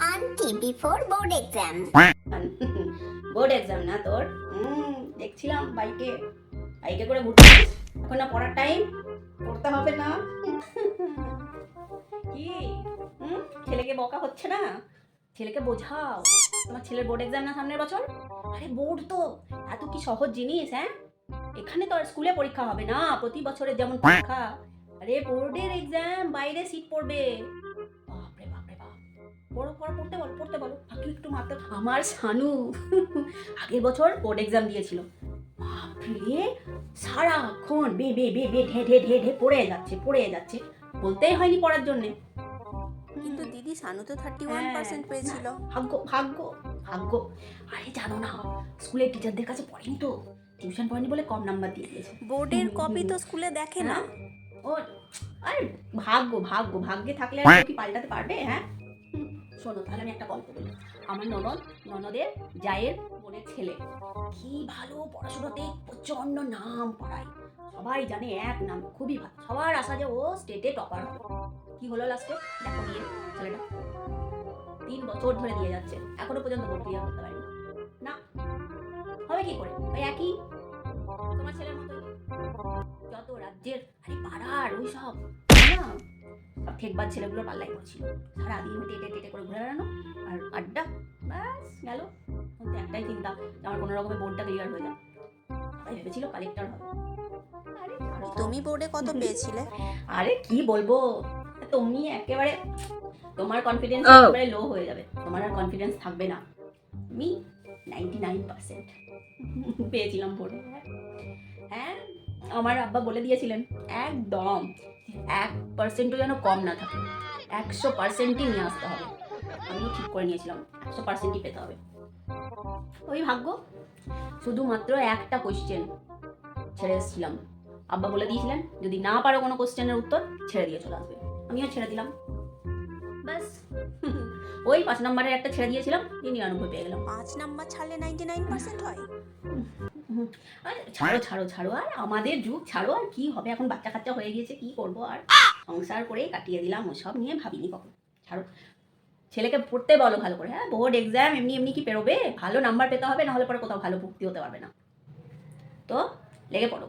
auntie before board exam. Board exam না তোর? দেখছিলাম বাইকে। বাইকে করে ঘুরতে এখন না পড়ার টাইম পড়তে হবে না। কি? ছেলেকে বকা হচ্ছে না? ছেলেকে বোঝাও। তোমার ছেলের বোর্ড এক্সাম না সামনের বছর? আরে বোর্ড তো, এত কি সহজ জিনিস হ্যাঁ? এখানে তো আর স্কুলে পরীক্ষা হবে না, প্রতি বছরের যেমন পরীক্ষা। আরে বোর্ডের এক্সাম বাইরে সিট পড়বে। একটু মাত্র আমার আগের বছর বোর্ড এক্সাম দিয়েছিল। বাপরে সারাক্ষণ বে বে বে বে ঢে ঢে ঢে ঢে পড়ে যাচ্ছে পড়ে যাচ্ছে। বলতেই হয়নি পড়ার জন্যে। কিন্তু দিদি সানু তো থার্টি ওয়ান পার্সেন্ট পেয়েছিল। ভাগ্য ভাগ্য ভাগ্য। আরে জানো না স্কুলের টিচারদের কাছে পড়েনি তো? টিউশন পড়েনি বলে কম নাম্বার দিয়ে দিয়েছে। বোর্ডের কপি তো স্কুলে দেখে না? হ্যাঁ? ও আরে ভাগ্য ভাগ্য ভাগ্যে থাকলে আর কি পাল্টাতে পারবে হ্যাঁ? শোনো, তাহলে আমি একটা গল্প বলি। আমার ননদ, ননদের জায়ের বোনের ছেলে। কি ভালো পড়াশোনাতে প্রচণ্ড নাম পড়ায় সবাই জানে এক নাম, খুবই ভালো। সবার আশা যে ও স্টেটে টপার হবে। কি হলো লাস্টে দেখো দিয়ে ছেলেটা। তিন বছর ধরে দিয়ে যাচ্ছে। এখনও পর্যন্ত ক্লিয়ার করতে পারেনি। না, হবে কি করে? ওই একই? তোমার ছেলের মতো? যত রাজ্যের, আরে পাড়ার ওই সব ঠেকবার ছেলেগুলোর পাল্লাই পড়ছিল। সারাদিন টেটে টেটে করে ঘুরে বেড়ানো আর আড্ডা ব্যাস গেল। তো একটাই চিন্তা যে আমার কোনো রকমের বোর্ডটা ক্লিয়ার হয়ে যায় তাই ভেবেছিল কালেক্টর হবে। তুমি বোর্ডে কত পেয়েছিলে? আরে কি বলব? তুমি একেবারে তোমার কনফিডেন্স. একেবারে লো হয়ে যাবে। তোমার আর কনফিডেন্স থাকবে না। আমি নাইনটি নাইন পার্সেন্ট পেয়েছিলাম ভোটে হ্যাঁ আমার আব্বা বলে দিয়েছিলেন একদম। এক পার্সেন্টও যেন কম না থাকে। একশো পার্সেন্টই নিয়ে আসতে হবে। আমিও ঠিক করে নিয়েছিলাম, একশো পার্সেন্টই পেতে হবে। ওই ভাগ্য শুধুমাত্র একটা কোশ্চেন ছেড়ে এসেছিলাম। আব্বা বলে দিয়েছিলেন, যদি না পারো কোনো কোশ্চেনের উত্তর, ছেড়ে দিয়ে চলে আসবে। আমিও ছেড়ে দিলাম। ব্যাস। ওই পাঁচ নম্বরের একটা ছেড়ে দিয়েছিলাম দিয়ে নিরানব্বই পেয়ে গেলাম। পাঁচ নাম্বার ছাড়লে নাইনটি নাইন পার্সেন্ট হয়। ছাড়ো ছাড়ো ছাড়ো, আর আমাদের যুগ, ছাড়ো, আর কি হবে? এখন বাচ্চা কাচ্চা হয়ে গিয়েছে, কি করব আর? সংসার করে কাটিয়ে দিলাম, ওসব নিয়ে ভাবিনি কখন। ছাড়ো। ছেলেকে পড়তে বলো ভালো করে হ্যাঁ? বোর্ড এক্সাম এমনি এমনি কি পেরোবে? ভালো নাম্বার পেতে হবে, নাহলে পরে কোথাও ভালো ভর্তি হতে পারবে না। তো, লেগে পড়ো।